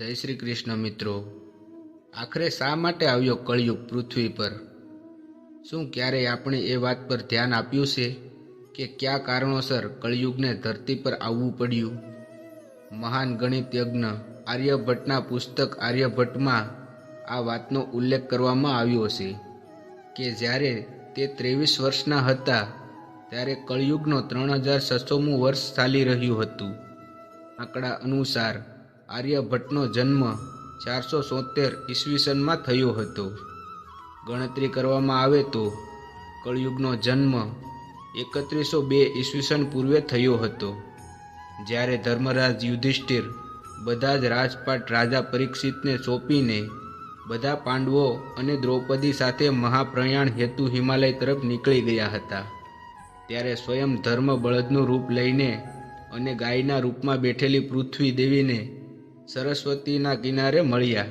જય શ્રી કૃષ્ણ મિત્રો. આખરે શા માટે આવ્યો કળિયુગ પૃથ્વી પર? શું ક્યારેય આપણે એ વાત પર ધ્યાન આપ્યું છે કે કયા કારણોસર કળિયુગને ધરતી પર આવવું પડ્યું? મહાન ગણિતયજ્ઞ આર્યભટ્ટના પુસ્તક આર્યભટ્ટમાં આ વાતનો ઉલ્લેખ કરવામાં આવ્યો છે કે જ્યારે તે ત્રેવીસ વર્ષના હતા, ત્યારે કળિયુગનો ત્રણ હજાર છસોમું વર્ષ ચાલી રહ્યું હતું. આંકડા અનુસાર આર્યભટ્ટનો જન્મ ચારસો સોતેર ઈસવીસનમાં થયો હતો. ગણતરી કરવામાં આવે તો કળિયુગનો જન્મ એકત્રીસો બે ઈસવીસન પૂર્વે થયો હતો. જ્યારે ધર્મરાજ યુધિષ્ઠિર બધા જ રાજપાટ રાજા પરીક્ષિતને સોંપીને બધા પાંડવો અને દ્રૌપદી સાથે મહાપ્રયાણ હેતુ હિમાલય તરફ નીકળી ગયા હતા. ત્યારે સ્વયં ધર્મ બળદનું રૂપ લઈને અને ગાયના રૂપમાં બેઠેલી પૃથ્વી દેવીને સરસ્વતીના કિનારે મળ્યા.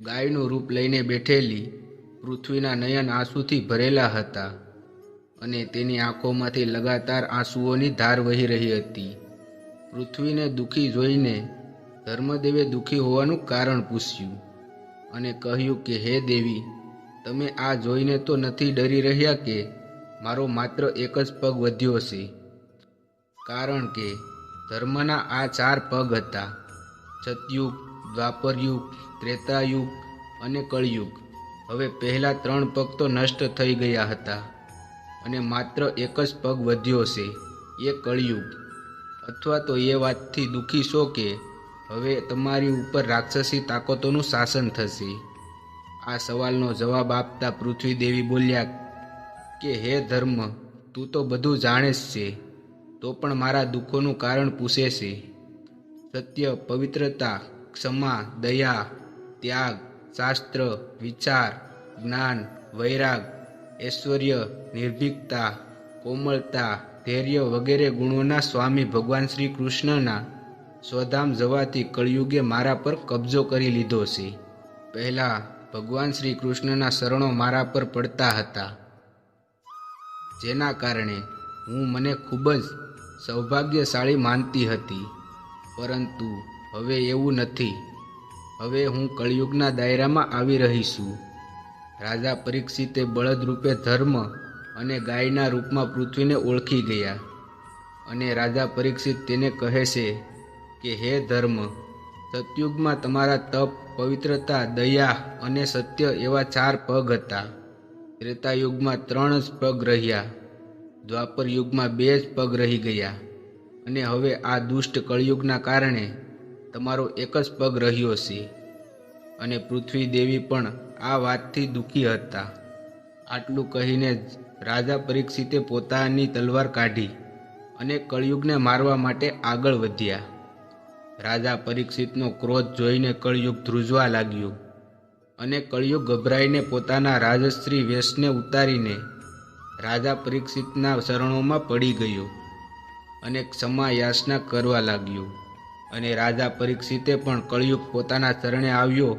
ગાયનું રૂપ લઈને બેઠેલી પૃથ્વીના નયન આંસુથી ભરેલા હતા અને તેની આંખોમાંથી લગાતાર આંસુઓની ધાર વહી રહી હતી. પૃથ્વીને દુઃખી જોઈને ધર્મદેવે દુઃખી હોવાનું કારણ પૂછ્યું અને કહ્યું કે, હે દેવી, તમે આ જોઈને તો નથી ડરી રહ્યા કે મારો માત્ર એક જ પગ વધ્યો છે કારણ કે ધર્મના આ ચાર પગ હતા. સતયુગ, દ્વાપરયુગ, ત્રેતાયુગ અને કળયુગ. હવે પહેલા ત્રણ પગ તો નષ્ટ થઈ ગયા હતા અને માત્ર એક જ પગ વધ્યો છે, એ કળયુગ. અથવા તો એ વાતથી દુઃખી છો કે હવે તમારી ઉપર રાક્ષસી તાકાતોનું શાસન થશે. આ સવાલનો જવાબ આપતા પૃથ્વીદેવી બોલ્યા કે, હે ધર્મ, તું તો બધું જાણે જ છે. તો પણ મારા દુઃખોનું કારણ પૂછે છે. સત્ય, પવિત્રતા, ક્ષમા, દયા, ત્યાગ, શાસ્ત્ર, વિચાર, જ્ઞાન, વૈરાગ, ઐશ્વર્ય, નિર્ભીકતા, કોમળતા, ધૈર્ય વગેરે ગુણોના સ્વામી ભગવાન શ્રી કૃષ્ણના સ્વધામ જવાથી કળિયુગે મારા પર કબજો કરી લીધો છે. પહેલાં ભગવાન શ્રી કૃષ્ણના શરણો મારા પર પડતા હતા. જેના કારણે હું મને ખૂબ જ સૌભાગ્યશાળી માનતી હતી. પરંતુ હવે એવું નથી. હવે હું કળિયુગના દાયરામાં આવી રહી છું રાજા પરીક્ષિતે બળદ રૂપે ધર્મ અને ગાયના રૂપમાં પૃથ્વીને ઓળખી ગયા. અને રાજા પરીક્ષિત તેને કહે છે કે, હે ધર્મ, સતયુગમાં તમારા તપ, પવિત્રતા, દયા અને સત્ય એવા ચાર પગ હતા. ત્રેતાયુગમાં ત્રણ જ પગ રહ્યા. દ્વાપર યુગમાં બે જ પગ રહી ગયા અને હવે આ દુષ્ટ કળયુગના કારણે તમારો એક જ પગ રહ્યો છે. અને પૃથ્વી દેવી પણ આ વાતથી દુઃખી હતા. આટલું કહીને જ રાજા પરીક્ષિતે પોતાની તલવાર કાઢી અને કળયુગને મારવા માટે આગળ વધ્યા. રાજા પરીક્ષિતનો ક્રોધ જોઈને કળયુગ ધ્રુજવા લાગ્યું અને કળયુગ ગભરાઈને પોતાના રાજશ્રી વેશને ઉતારીને રાજા પરીક્ષિતના શરણોમાં પડી ગયો અને ક્ષમાયાસના કરવા લાગ્યો. અને રાજા પરીક્ષિતે પણ કળિયુગ પોતાના શરણે આવ્યો,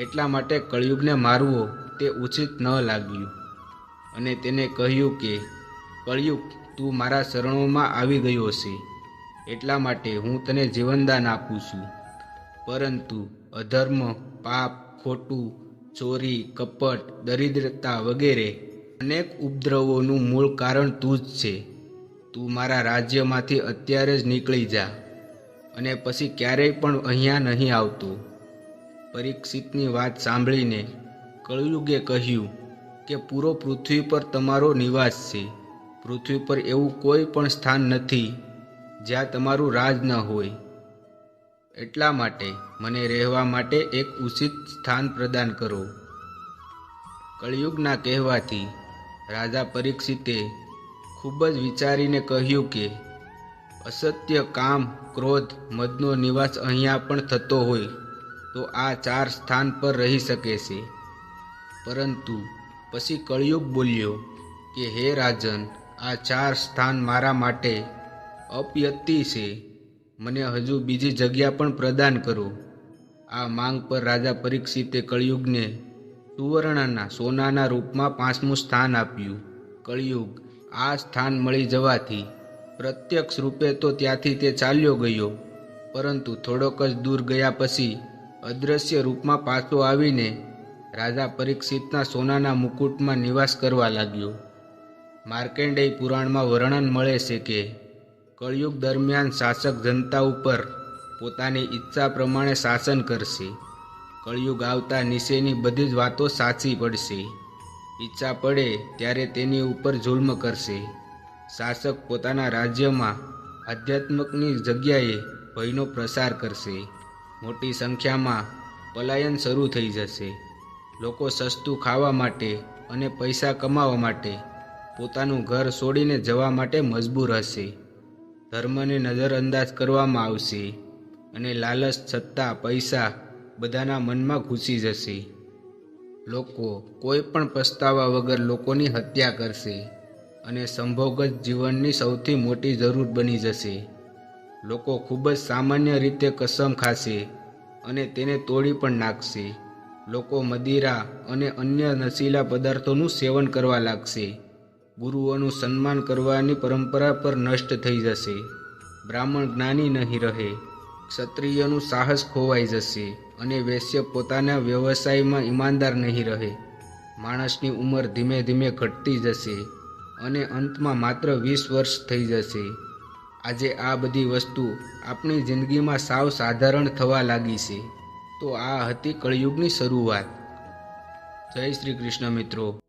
એટલા માટે કળિયુગને મારવો તે ઉચિત ન લાગ્યું. અને તેને કહ્યું કે, કળિયુગ, તું મારા શરણોમાં આવી ગયો છે એટલા માટે હું તને જીવનદાન આપું છું. પરંતુ અધર્મ, પાપ, ખોટું, ચોરી, કપટ, દરિદ્રતા વગેરે અનેક ઉપદ્રવોનું મૂળ કારણ તું જ છે. તું મારા રાજ્યમાંથી અત્યારે જ નીકળી જા અને પછી ક્યારેય પણ અહીંયા નહીં આવતું. પરીક્ષિતની વાત સાંભળીને કળયુગે કહ્યું કે પૂરો પૃથ્વી પર તમારો નિવાસ છે. પૃથ્વી પર એવું કોઈ પણ સ્થાન નથી જ્યાં તમારું રાજ ન હોય. એટલા માટે મને રહેવા માટે એક ઉચિત સ્થાન પ્રદાન કરો. કળિયુગના કહેવાથી રાજા પરીક્ષિતે ખૂબ જ વિચારીને કહ્યું કે, અસત્ય, કામ, ક્રોધ, મદનો નિવાસ અહીંયા પણ થતો હોય, તો આ ચાર સ્થાન પર રહી શકે છે. પરંતુ પછી કળિયુગ બોલ્યો કે, હે રાજન, આ ચાર સ્થાન મારા માટે અપયતિ છે. મને હજુ બીજી જગ્યા પણ પ્રદાન કરો. આ માંગ પર રાજા પરીક્ષિતે કળિયુગને સુવર્ણના સોનાના રૂપમાં પાંચમું સ્થાન આપ્યું. કળિયુગ. આ સ્થાન મળી જવાથી પ્રત્યક્ષ રૂપે તો ત્યાંથી તે ચાલ્યો ગયો, પરંતુ થોડોક જ દૂર ગયા પછી અદૃશ્ય રૂપમાં પાછો આવીને રાજા પરીક્ષિતના સોનાના મુકુટમાં નિવાસ કરવા લાગ્યો. માર્કેન્ડેય પુરાણમાં વર્ણન મળે છે કે કળિયુગ દરમિયાન શાસક જનતા ઉપર પોતાની ઈચ્છા પ્રમાણે શાસન કરશે. કળયુગ આવતા નીચેની બધી જ વાતો સાચી પડશે. ઈચ્છા પડે ત્યારે તેની ઉપર જુલ્મ કરશે. શાસક પોતાના રાજ્યમાં આધ્યાત્મકની જગ્યાએ ભયનો પ્રસાર કરશે. મોટી સંખ્યામાં પલાયન શરૂ થઈ જશે. લોકો સસ્તું ખાવા માટે અને પૈસા કમાવા માટે પોતાનું ઘર છોડીને જવા માટે મજબૂર હશે. ધર્મને નજરઅંદાજ કરવામાં આવશે અને લાલચ, સત્તા, પૈસા બધાના મનમાં ઘૂસી જશે. લોકો કોઈ પણ પસ્તાવા વગર લોકોની હત્યા કરશે અને સંભોગત જીવનની સૌથી મોટી જરૂર બની જશે. લોકો ખૂબ જ સામાન્ય રીતે કસમ ખાશે અને તેને તોડી પણ નાખશે. લોકો મદિરા અને અન્ય નશીલા પદાર્થોનું સેવન કરવા લાગશે. ગુરુઓનું સન્માન કરવાની પરંપરા પર નષ્ટ થઈ જશે. બ્રાહ્મણ જ્ઞાની નહીં રહે. ક્ષત્રિયનું સાહસ ખોવાઈ જશે અને વૈશ્ય પોતાના વ્યવસાયમાં ઈમાનદાર નહીં રહે. માણસની ઉંમર ધીમે ધીમે ઘટતી જશે અને અંતમાં માત્ર વીસ વર્ષ થઈ જશે. આજે આ બધી વસ્તુ આપણી જિંદગીમાં સાવ સાધારણ થવા લાગી છે. તો આ હતી કળયુગની શરૂઆત. જય શ્રી કૃષ્ણ મિત્રો.